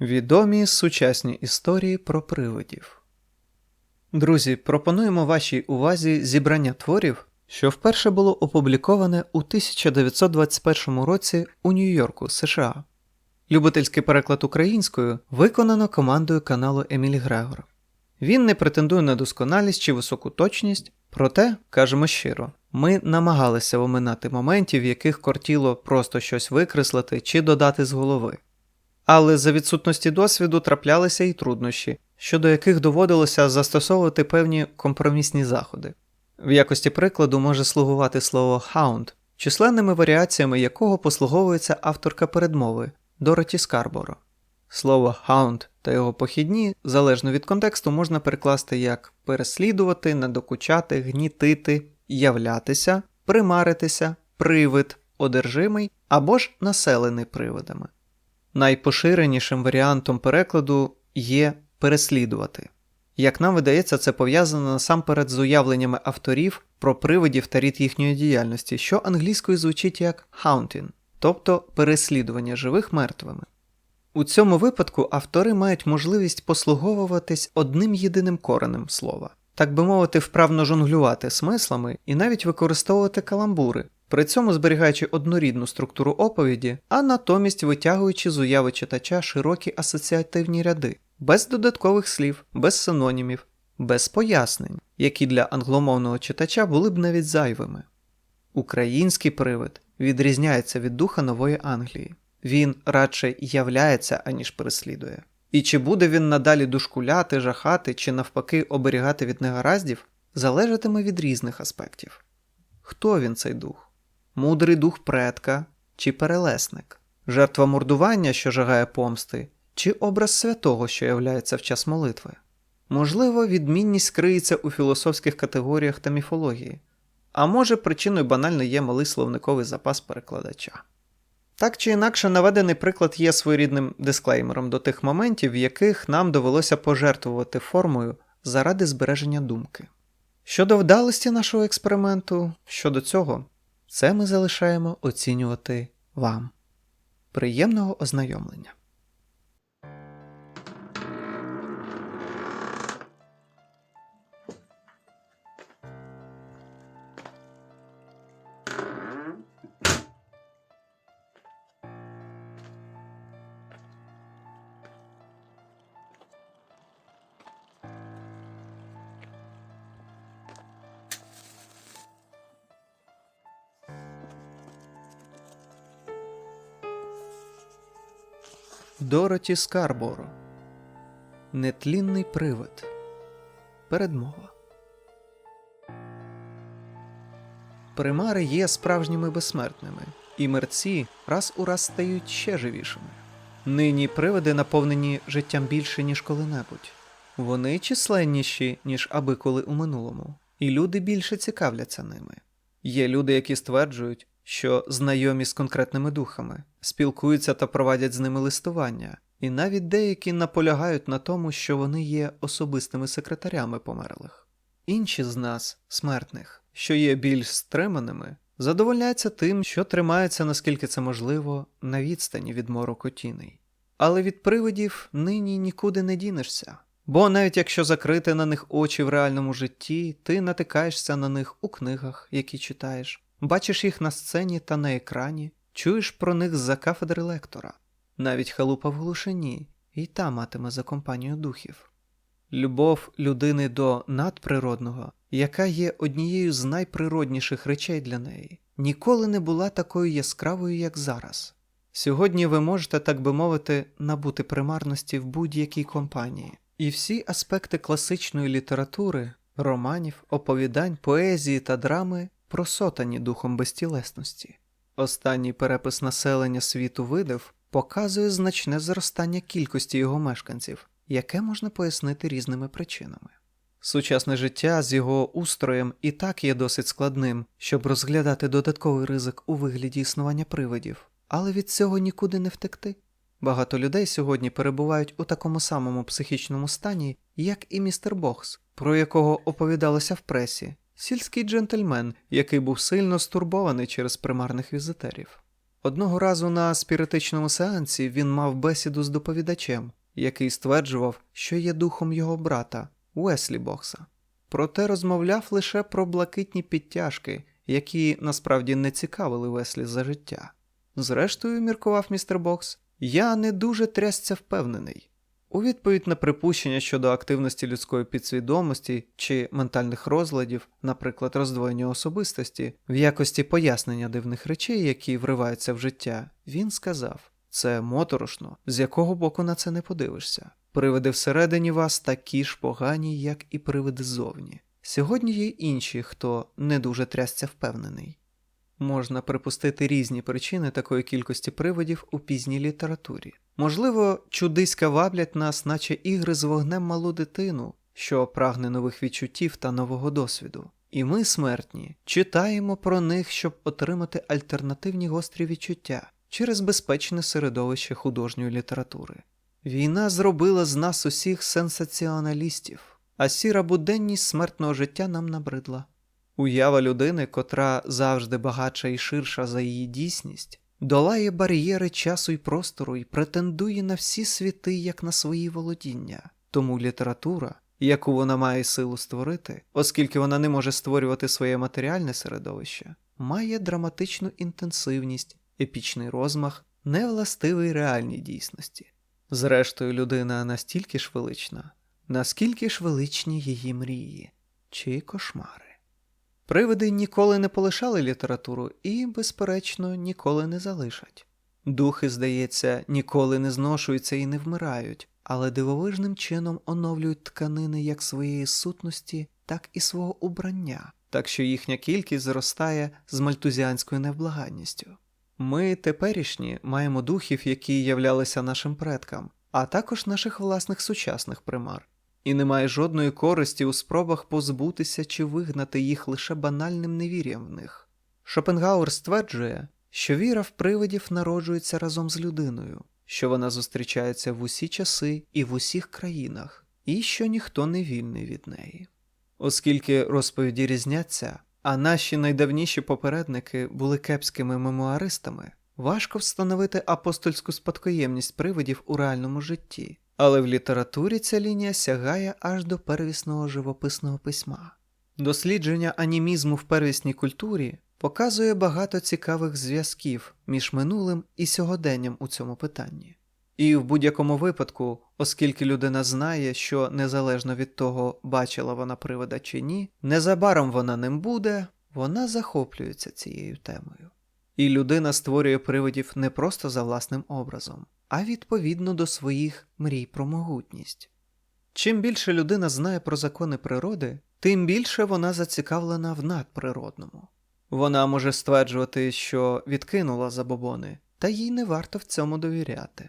Відомі сучасні історії про привидів. Друзі, пропонуємо вашій увазі зібрання творів, що вперше було опубліковане у 1921 році у Нью-Йорку, США. Любительський переклад українською виконано командою каналу Емілі Грегор. Він не претендує на досконалість чи високу точність, проте, кажемо щиро, ми намагалися оминати моментів, в яких кортіло просто щось викреслити чи додати з голови. Але за відсутності досвіду траплялися і труднощі, щодо яких доводилося застосовувати певні компромісні заходи. В якості прикладу може слугувати слово «hound», численними варіаціями якого послуговується авторка передмови Дороті Скарборо. Слово «hound» та його похідні, залежно від контексту, можна перекласти як переслідувати, надокучати, гнітити, являтися, примаритися, привид, одержимий або ж населений привидами. Найпоширенішим варіантом перекладу є переслідувати. Як нам видається, це пов'язано насамперед з уявленнями авторів про привидів та рід їхньої діяльності, що англійською звучить як haunting, тобто переслідування живих мертвими. У цьому випадку автори мають можливість послуговуватись одним єдиним коренем слова, так би мовити, вправно жонглювати смислами і навіть використовувати каламбури, при цьому зберігаючи однорідну структуру оповіді, а натомість витягуючи з уяви читача широкі асоціативні ряди, без додаткових слів, без синонімів, без пояснень, які для англомовного читача були б навіть зайвими. Український привид відрізняється від духа Нової Англії. Він радше являється, аніж переслідує. І чи буде він надалі душкуляти, жахати чи навпаки оберігати від негараздів, залежатиме від різних аспектів. Хто він цей дух? Мудрий дух предка чи перелесник, жертва мордування, що жагає помсти, чи образ святого, що являється в час молитви? Можливо, відмінність криється у філософських категоріях та міфології, а може причиною банально є малий словниковий запас перекладача. Так чи інакше, наведений приклад є своєрідним дисклеймером до тих моментів, в яких нам довелося пожертвувати формою заради збереження думки. Щодо вдалості нашого експерименту, щодо цього, це ми залишаємо оцінювати вам. Приємного ознайомлення! Дороті Скарборо Нетлінний привид Передмова Примари є справжніми безсмертними, і мерці раз у раз стають ще живішими. Нині привиди наповнені життям більше, ніж коли-небудь. Вони численніші, ніж аби коли у минулому, і люди більше цікавляться ними. Є люди, які стверджують, що знайомі з конкретними духами, спілкуються та проводять з ними листування, і навіть деякі наполягають на тому, що вони є особистими секретарями померлих. Інші з нас, смертних, що є більш стриманими, задовольняються тим, що тримаються, наскільки це можливо, на відстані від мороку тіней. Але від привидів нині нікуди не дінешся. Бо навіть якщо закрити на них очі в реальному житті, ти натикаєшся на них у книгах, які читаєш, бачиш їх на сцені та на екрані, чуєш про них з-за кафедри лектора, навіть халупа в глушині, і та матиме за компанію духів. Любов людини до надприродного, яка є однією з найприродніших речей для неї, ніколи не була такою яскравою, як зараз. Сьогодні ви можете, так би мовити, набути примарності в будь-якій компанії, і всі аспекти класичної літератури, романів, оповідань, поезії та драми просотані духом безтілесності. Останній перепис населення світу видав показує значне зростання кількості його мешканців, яке можна пояснити різними причинами. Сучасне життя з його устроєм і так є досить складним, щоб розглядати додатковий ризик у вигляді існування привидів, але від цього нікуди не втекти. Багато людей сьогодні перебувають у такому самому психічному стані, як і містер Бокс, про якого оповідалося в пресі, сільський джентльмен, який був сильно стурбований через примарних візитерів. Одного разу на спіритичному сеансі він мав бесіду з доповідачем, який стверджував, що є духом його брата Уеслі Бокса. Проте розмовляв лише про блакитні підтяжки, які насправді не цікавили Веслі за життя. Зрештою, міркував містер Бокс, я не дуже трясця впевнений. У відповідь на припущення щодо активності людської підсвідомості чи ментальних розладів, наприклад, роздвоєння особистості, в якості пояснення дивних речей, які вриваються в життя, він сказав: це моторошно, з якого боку на це не подивишся. Привиди всередині вас такі ж погані, як і привиди ззовні. Сьогодні є інші, хто не дуже трясця впевнений. Можна припустити різні причини такої кількості привидів у пізній літературі. Можливо, чудиська ваблять нас, наче ігри з вогнем малу дитину, що прагне нових відчуттів та нового досвіду. І ми, смертні, читаємо про них, щоб отримати альтернативні гострі відчуття через безпечне середовище художньої літератури. Війна зробила з нас усіх сенсаціоналістів, а сіра буденність смертного життя нам набридла. Уява людини, котра завжди багатша і ширша за її дійсність, долає бар'єри часу і простору і претендує на всі світи як на свої володіння. Тому література, яку вона має силу створити, оскільки вона не може створювати своє матеріальне середовище, має драматичну інтенсивність, епічний розмах, невластивий реальній дійсності. Зрештою, людина настільки ж велична, наскільки ж величні її мрії чи кошмари. Привиди ніколи не полишали літературу і, безперечно, ніколи не залишать. Духи, здається, ніколи не зношуються і не вмирають, але дивовижним чином оновлюють тканини як своєї сутності, так і свого убрання, так що їхня кількість зростає з мальтузіанською невблаганністю. Ми теперішні маємо духів, які являлися нашим предкам, а також наших власних сучасних примар і немає жодної користі у спробах позбутися чи вигнати їх лише банальним невір'ям в них. Шопенгауер стверджує, що віра в привидів народжується разом з людиною, що вона зустрічається в усі часи і в усіх країнах, і що ніхто не вільний від неї. Оскільки розповіді різняться, а наші найдавніші попередники були кепськими мемуаристами, важко встановити апостольську спадкоємність привидів у реальному житті. Але в літературі ця лінія сягає аж до первісного живописного письма. Дослідження анімізму в первісній культурі показує багато цікавих зв'язків між минулим і сьогоденням у цьому питанні. І в будь-якому випадку, оскільки людина знає, що незалежно від того, бачила вона привода чи ні, незабаром вона ним буде, вона захоплюється цією темою. І людина створює привидів не просто за власним образом, а відповідно до своїх мрій про могутність. Чим більше людина знає про закони природи, тим більше вона зацікавлена в надприродному. Вона може стверджувати, що відкинула забобони, та їй не варто в цьому довіряти.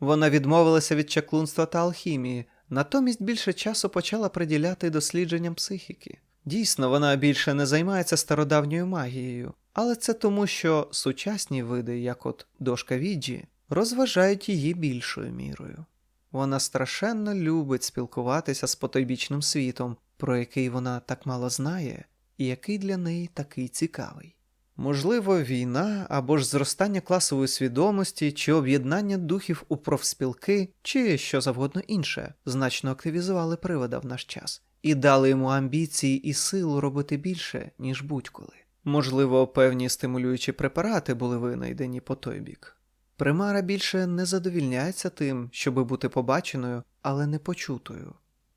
Вона відмовилася від чаклунства та алхімії, натомість більше часу почала приділяти дослідженням психіки. Дійсно, вона більше не займається стародавньою магією, але це тому, що сучасні види, як от дошка віджі, розважають її більшою мірою. Вона страшенно любить спілкуватися з потойбічним світом, про який вона так мало знає, і який для неї такий цікавий. Можливо, війна або ж зростання класової свідомості чи об'єднання духів у профспілки, чи що завгодно інше, значно активізували привода в наш час і дали йому амбіції і силу робити більше, ніж будь-коли. Можливо, певні стимулюючі препарати були винайдені по той бік. Примара більше не задовільняється тим, щоби бути побаченою, але не почутою,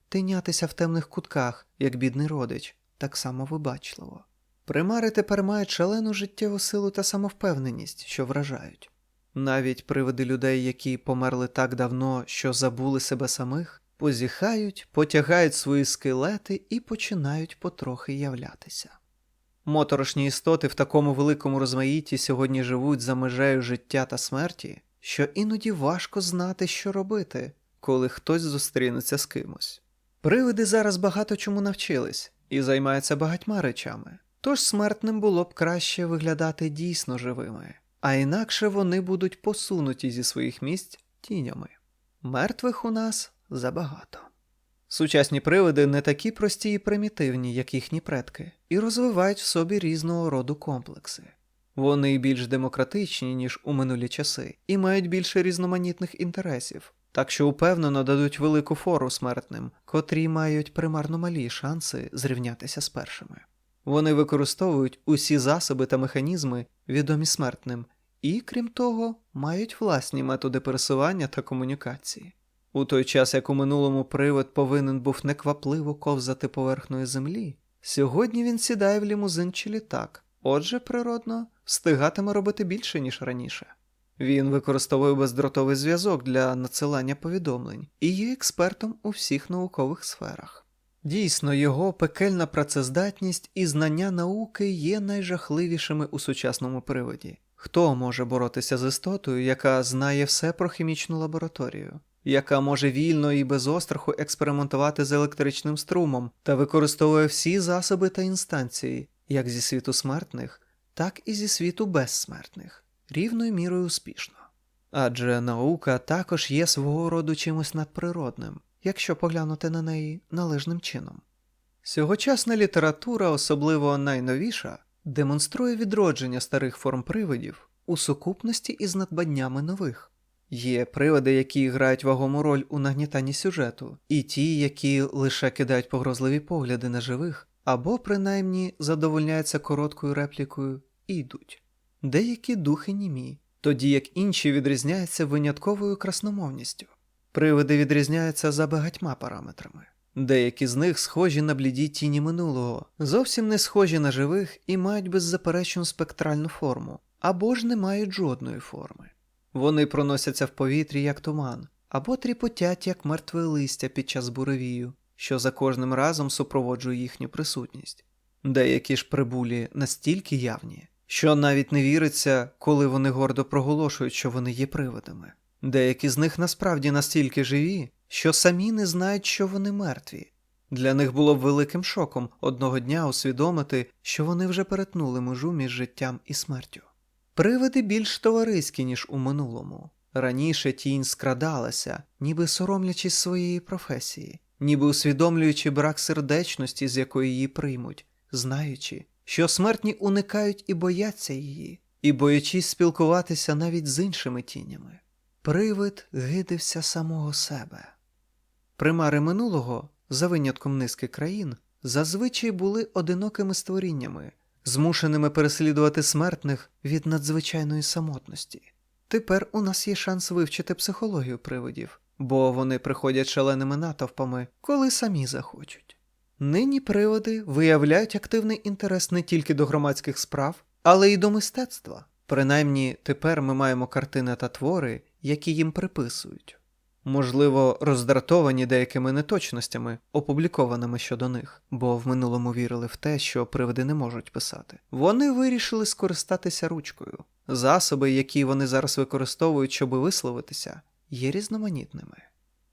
тинятися в темних кутках, як бідний родич, так само вибачливо. Примари тепер мають шалену життєву силу та самовпевненість, що вражають. Навіть привиди людей, які померли так давно, що забули себе самих, позіхають, потягають свої скелети і починають потрохи являтися. Моторошні істоти в такому великому розмаїтті сьогодні живуть за межею життя та смерті, що іноді важко знати, що робити, коли хтось зустрінеться з кимось. Привиди зараз багато чому навчились і займаються багатьма речами, тож смертним було б краще виглядати дійсно живими, а інакше вони будуть посунуті зі своїх місць тінями. Мертвих у нас забагато. Сучасні привиди не такі прості і примітивні, як їхні предки, і розвивають в собі різного роду комплекси. Вони більш демократичні, ніж у минулі часи, і мають більше різноманітних інтересів, так що упевнено дадуть велику фору смертним, котрі мають примарно малі шанси зрівнятися з першими. Вони використовують усі засоби та механізми, відомі смертним, і, крім того, мають власні методи пересування та комунікації. У той час, як у минулому привид повинен був неквапливо ковзати поверхнею землі, сьогодні він сідає в лімузин чи літак, отже, природно, встигатиме робити більше, ніж раніше. Він використовує бездротовий зв'язок для надсилання повідомлень і є експертом у всіх наукових сферах. Дійсно, його пекельна працездатність і знання науки є найжахливішими у сучасному приводі. Хто може боротися з істотою, яка знає все про хімічну лабораторію, яка може вільно і без остраху експериментувати з електричним струмом та використовує всі засоби та інстанції, як зі світу смертних, так і зі світу безсмертних, рівною мірою успішно. Адже наука також є свого роду чимось надприродним, якщо поглянути на неї належним чином. Сьогочасна література, особливо найновіша, демонструє відродження старих форм привидів у сукупності із надбаннями нових. Є привиди, які грають вагому роль у нагнітанні сюжету, і ті, які лише кидають погрозливі погляди на живих, або принаймні задовольняються короткою реплікою і йдуть. Деякі духи німі, тоді як інші відрізняються винятковою красномовністю. Привиди відрізняються за багатьма параметрами. Деякі з них схожі на бліді тіні минулого, зовсім не схожі на живих і мають беззаперечну спектральну форму, або ж не мають жодної форми. Вони проносяться в повітрі як туман, або тріпотять як мертве листя під час буревію, що за кожним разом супроводжує їхню присутність. Деякі ж прибулі настільки явні, що навіть не віриться, коли вони гордо проголошують, що вони є привидами. Деякі з них насправді настільки живі, що самі не знають, що вони мертві. Для них було б великим шоком одного дня усвідомити, що вони вже перетнули межу між життям і смертю. Привиди більш товариські, ніж у минулому. Раніше тінь скрадалася, ніби соромлячись своєї професії, ніби усвідомлюючи брак сердечності, з якої її приймуть, знаючи, що смертні уникають і бояться її, і боячись спілкуватися навіть з іншими тінями. Привид гидився самого себе. Примари минулого, за винятком низки країн, зазвичай були одинокими створіннями, змушеними переслідувати смертних від надзвичайної самотності. Тепер у нас є шанс вивчити психологію привидів, бо вони приходять шаленими натовпами, коли самі захочуть. Нині приводи виявляють активний інтерес не тільки до громадських справ, але й до мистецтва. Принаймні, тепер ми маємо картини та твори, які їм приписують. Можливо, роздратовані деякими неточностями, опублікованими щодо них, бо в минулому вірили в те, що привиди не можуть писати. Вони вирішили скористатися ручкою. Засоби, які вони зараз використовують, щоб висловитися, є різноманітними.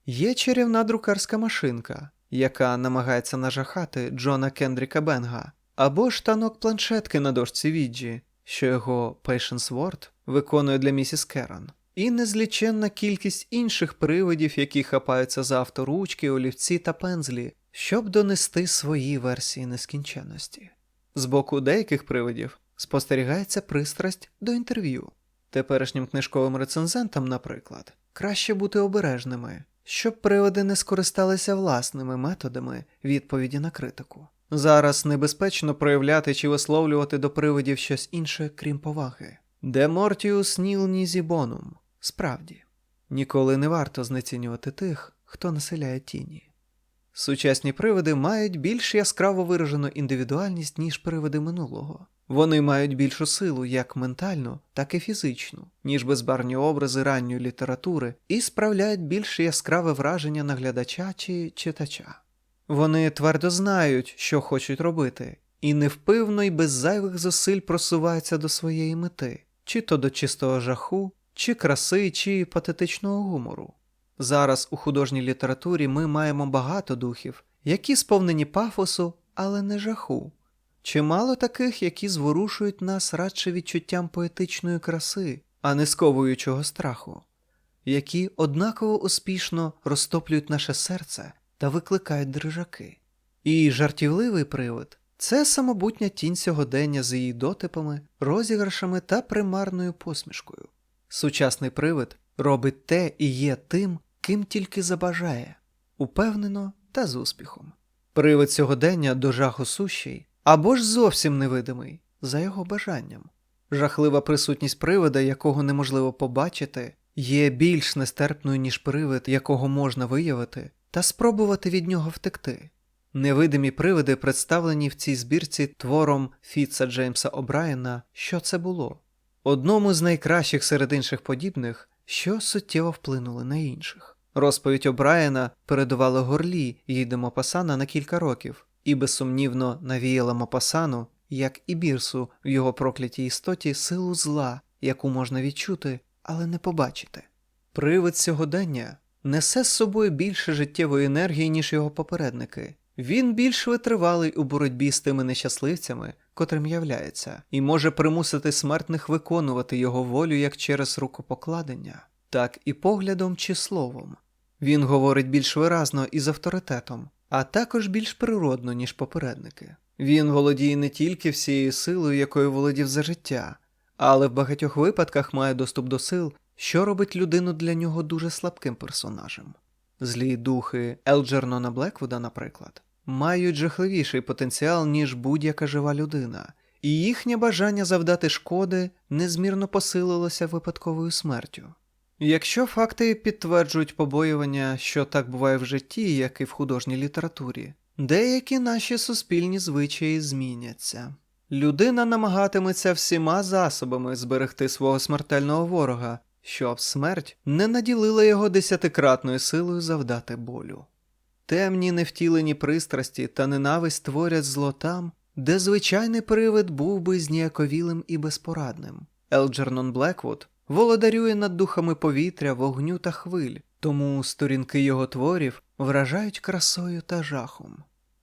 Є чарівна друкарська машинка, яка намагається нажахати Джона Кендріка Бенга, або штанок планшетки на дошці Віджі, що його Patience Ward виконує для місіс Керан і незліченна кількість інших привидів, які хапаються за авторучки, олівці та пензлі, щоб донести свої версії нескінченності. З боку деяких привидів спостерігається пристрасть до інтерв'ю. Теперішнім книжковим рецензентам, наприклад, краще бути обережними, щоб привиди не скористалися власними методами відповіді на критику. Зараз небезпечно проявляти чи висловлювати до привидів щось інше, крім поваги. Де мортіус ніл нізі бонум. Справді, ніколи не варто знецінювати тих, хто населяє тіні. Сучасні привиди мають більш яскраво виражену індивідуальність, ніж привиди минулого. Вони мають більшу силу як ментальну, так і фізичну, ніж безбарні образи ранньої літератури, і справляють більш яскраве враження на глядача чи читача. Вони твердо знають, що хочуть робити, і невпивно й без зайвих зусиль просуваються до своєї мети, чи то до чистого жаху, чи краси, чи патетичного гумору. Зараз у художній літературі ми маємо багато духів, які сповнені пафосу, але не жаху. Чимало таких, які зворушують нас радше відчуттям поетичної краси, а не сковуючого страху, які однаково успішно розтоплюють наше серце та викликають дрижаки. І жартівливий привид Це самобутня тінь сьогодення з її дотипами, розіграшами та примарною посмішкою. Сучасний привид робить те і є тим, ким тільки забажає, упевнено та з успіхом. Привид сьогодення до жаху сущий або ж зовсім невидимий, за його бажанням. Жахлива присутність привида, якого неможливо побачити, є більш нестерпною, ніж привид, якого можна виявити, та спробувати від нього втекти. Невидимі привиди представлені в цій збірці твором Фітца Джеймса О'Брайена «Що це було? Одному з найкращих серед інших подібних, що суттєво вплинули на інших. Розповідь О'Брайена передувала горлі їй Мопасана на кілька років і безсумнівно навіяла Мопасану, як і Бірсу в його проклятій істоті, силу зла, яку можна відчути, але не побачити. Привид сьогодення несе з собою більше життєвої енергії, ніж його попередники. Він більш витривалий у боротьбі з тими нещасливцями, котрим являється, і може примусити смертних виконувати його волю як через рукопокладення, так і поглядом чи словом. Він говорить більш виразно і з авторитетом, а також більш природно, ніж попередники. Він володіє не тільки всією силою, якою володів за життя, але в багатьох випадках має доступ до сил, що робить людину для нього дуже слабким персонажем. Злі духи Елджернона Блеквуда, наприклад, мають жахливіший потенціал, ніж будь-яка жива людина, і їхнє бажання завдати шкоди незмірно посилилося випадковою смертю. Якщо факти підтверджують побоювання, що так буває в житті, як і в художній літературі, деякі наші суспільні звичаї зміняться. Людина намагатиметься всіма засобами зберегти свого смертельного ворога, щоб смерть не наділила його десятикратною силою завдати болю. Темні невтілені пристрасті та ненависть творять зло там, де звичайний привид був би зніяковілим і безпорадним. Елджернон Блеквуд володарює над духами повітря, вогню та хвиль, тому сторінки його творів вражають красою та жахом.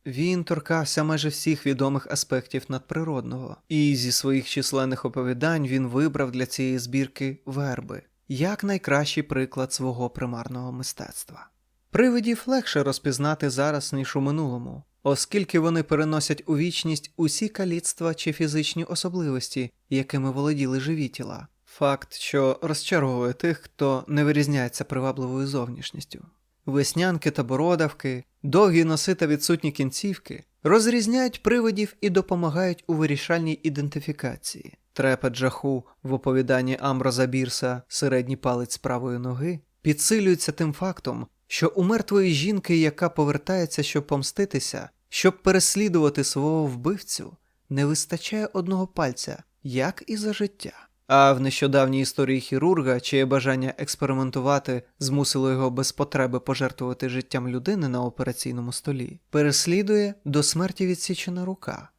Він торкався майже всіх відомих аспектів надприродного, і зі своїх численних оповідань він вибрав для цієї збірки верби як найкращий приклад свого примарного мистецтва. Привидів легше розпізнати зараз, ніж у минулому, оскільки вони переносять у вічність усі каліцтва чи фізичні особливості, якими володіли живі тіла. Факт, що розчаровує тих, хто не вирізняється привабливою зовнішністю. Веснянки та бородавки, довгі носи та відсутні кінцівки розрізняють привидів і допомагають у вирішальній ідентифікації. Трепет жаху в оповіданні Амброза Бірса середній палець правої ноги підсилюється тим фактом, що у мертвої жінки, яка повертається, щоб помститися, щоб переслідувати свого вбивцю, не вистачає одного пальця, як і за життя. А в нещодавній історії хірурга, чиє бажання експериментувати змусило його без потреби пожертвувати життям людини на операційному столі, переслідує до смерті відсічена рука.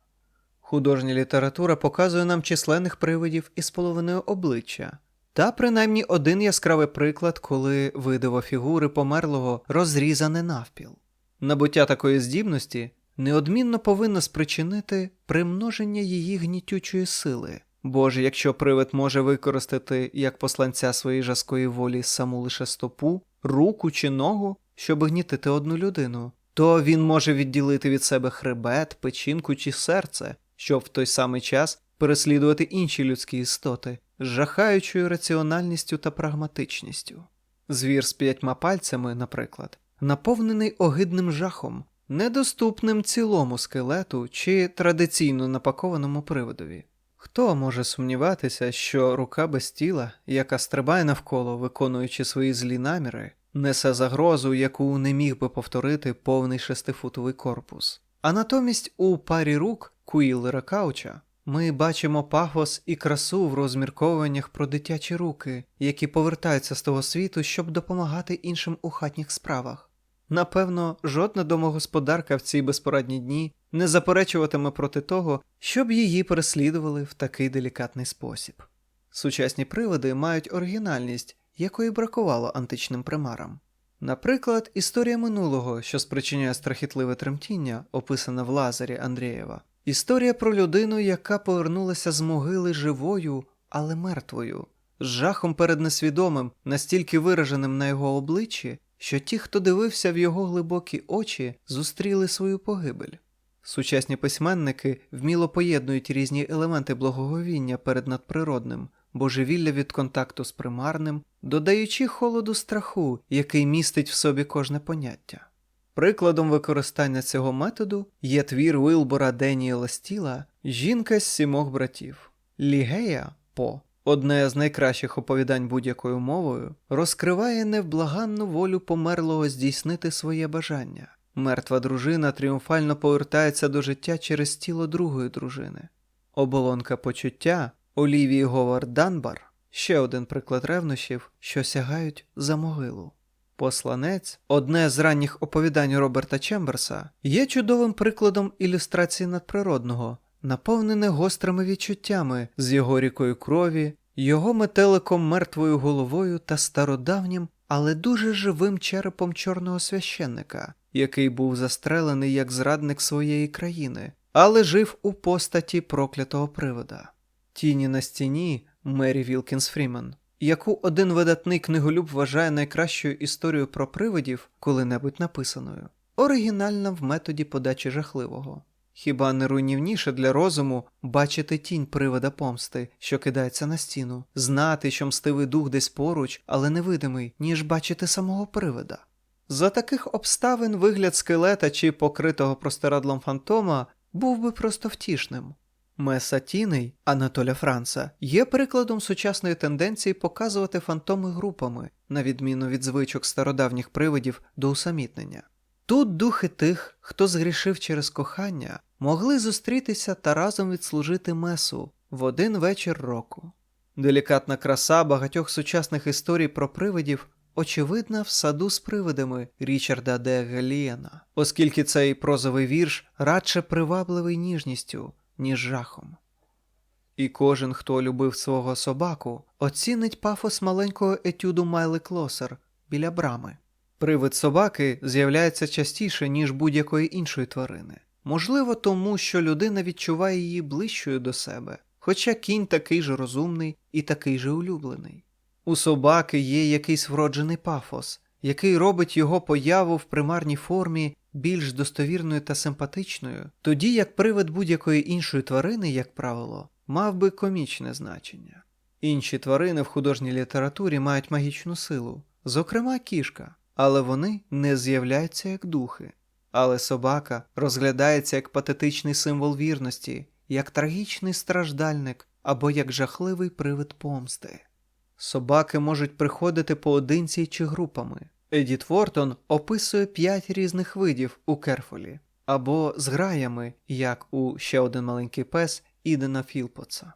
Художня література показує нам численних привидів із половиною обличчя, та принаймні один яскравий приклад, коли видиво фігури померлого розрізане навпіл. Набуття такої здібності неодмінно повинно спричинити примноження її гнітючої сили. Бо ж якщо привид може використати як посланця своєї жаскої волі саму лише стопу, руку чи ногу, щоб гнітити одну людину, то він може відділити від себе хребет, печінку чи серце, щоб в той самий час переслідувати інші людські істоти з жахаючою раціональністю та прагматичністю. Звір з п'ятьма пальцями, наприклад, наповнений огидним жахом, недоступним цілому скелету чи традиційно напакованому приводові. Хто може сумніватися, що рука без тіла, яка стрибає навколо, виконуючи свої злі наміри, несе загрозу, яку не міг би повторити повний шестифутовий корпус. А натомість у парі рук Куїлера Кауча ми бачимо пафос і красу в розмірковуваннях про дитячі руки, які повертаються з того світу, щоб допомагати іншим у хатніх справах. Напевно, жодна домогосподарка в ці безпорадні дні не заперечуватиме проти того, щоб її переслідували в такий делікатний спосіб. Сучасні приводи мають оригінальність, якої бракувало античним примарам. Наприклад, історія минулого, що спричиняє страхітливе тремтіння, описана в Лазарі Андрієва, історія про людину, яка повернулася з могили живою, але мертвою, з жахом перед несвідомим, настільки вираженим на його обличчі, що ті, хто дивився в його глибокі очі, зустріли свою погибель. Сучасні письменники вміло поєднують різні елементи благоговіння перед надприродним, божевілля від контакту з примарним, додаючи холоду страху, який містить в собі кожне поняття. Прикладом використання цього методу є твір Уилбора Деніела Стіла Жінка з сімох братів. Лігея По, одне з найкращих оповідань будь-якою мовою, розкриває невблаганну волю померлого здійснити своє бажання. Мертва дружина тріумфально повертається до життя через тіло другої дружини. Оболонка почуття Олівії Говард Данбар ще один приклад ревнощів, що сягають за могилу. Посланець, одне з ранніх оповідань Роберта Чемберса, є чудовим прикладом ілюстрації надприродного, наповнене гострими відчуттями з його рікою крові, його метеликом мертвою головою та стародавнім, але дуже живим черепом чорного священника, який був застрелений як зрадник своєї країни, але жив у постаті проклятого привода. Тіні на стіні Мері Вілкінс Фрімен, яку один видатний книголюб вважає найкращою історією про привидів, коли-небудь написаною, оригінальна в методі подачі жахливого. Хіба не руйнівніше для розуму бачити тінь привида помсти, що кидається на стіну, знати, що мстивий дух десь поруч, але невидимий, ніж бачити самого привида? За таких обставин вигляд скелета чи покритого простирадлом фантома був би просто втішним. Меса Тіней Анатоля Франца є прикладом сучасної тенденції показувати фантоми групами, на відміну від звичок стародавніх привидів до усамітнення. Тут духи тих, хто згрішив через кохання, могли зустрітися та разом відслужити месу в один вечір року. Делікатна краса багатьох сучасних історій про привидів очевидна в саду з привидами Річарда де Галієна, оскільки цей прозовий вірш радше привабливий ніжністю, ніж жахом. І кожен, хто любив свого собаку, оцінить пафос маленького етюду Майли Клосер біля брами. Привид собаки з'являється частіше, ніж будь-якої іншої тварини. Можливо, тому що людина відчуває її ближчою до себе, хоча кінь такий же розумний і такий же улюблений. У собаки є якийсь вроджений пафос, який робить його появу в примарній формі більш достовірною та симпатичною, тоді як привид будь-якої іншої тварини, як правило, мав би комічне значення. Інші тварини в художній літературі мають магічну силу, зокрема кішка, але вони не з'являються як духи. Але собака розглядається як патетичний символ вірності, як трагічний страждальник або як жахливий привид помсти. Собаки можуть приходити поодинці чи групами. Едіт Вортон описує п'ять різних видів у Керфолі, або з граями, як у ще один маленький пес Ідена Філпотса.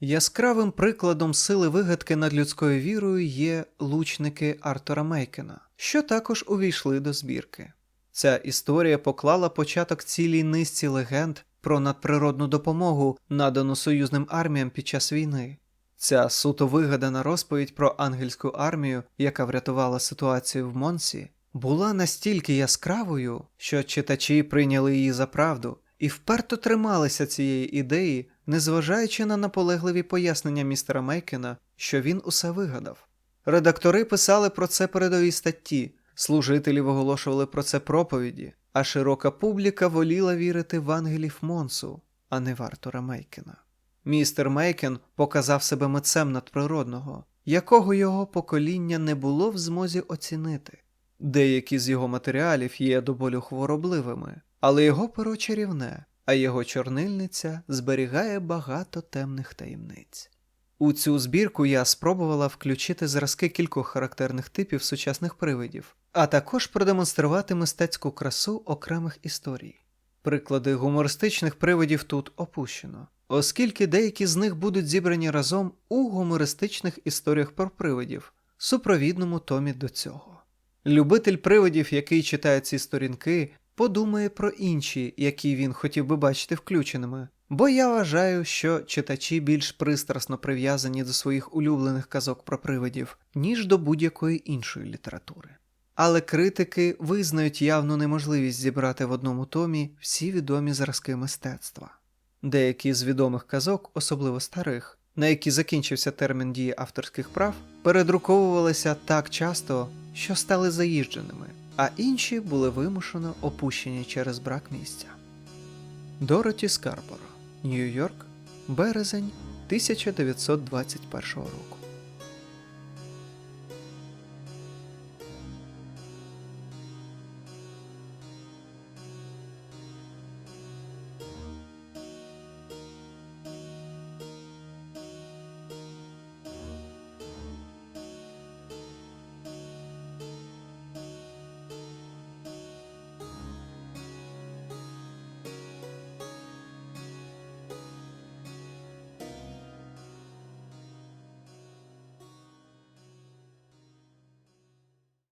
Яскравим прикладом сили вигадки над людською вірою є лучники Артура Мейкена, що також увійшли до збірки. Ця історія поклала початок цілій низці легенд про надприродну допомогу, надану союзним арміям під час війни. Ця суто вигадана розповідь про ангельську армію, яка врятувала ситуацію в Монсі, була настільки яскравою, що читачі прийняли її за правду і вперто трималися цієї ідеї, незважаючи на наполегливі пояснення містера Мейкена, що він усе вигадав. Редактори писали про це передові статті, служителі виголошували про це проповіді, а широка публіка воліла вірити в ангелів Монсу, а не в Артура Мейкена. Містер Мейкен показав себе митцем надприродного, якого його покоління не було в змозі оцінити. Деякі з його матеріалів є до болю хворобливими, але його перо чарівне, а його чорнильниця зберігає багато темних таємниць. У цю збірку я спробувала включити зразки кількох характерних типів сучасних привидів, а також продемонструвати мистецьку красу окремих історій. Приклади гумористичних привидів тут опущено, оскільки деякі з них будуть зібрані разом у гумористичних історіях про привидів, супровідному томі до цього. Любитель привидів, який читає ці сторінки, подумає про інші, які він хотів би бачити включеними, бо я вважаю, що читачі більш пристрасно прив'язані до своїх улюблених казок про привидів, ніж до будь-якої іншої літератури. Але критики визнають явну неможливість зібрати в одному томі всі відомі зразки мистецтва. Деякі з відомих казок, особливо старих, на які закінчився термін дії авторських прав, передруковувалися так часто, що стали заїждженими, а інші були вимушено опущені через брак місця. Дороті Скарборо, Нью-Йорк, березень 1921 року.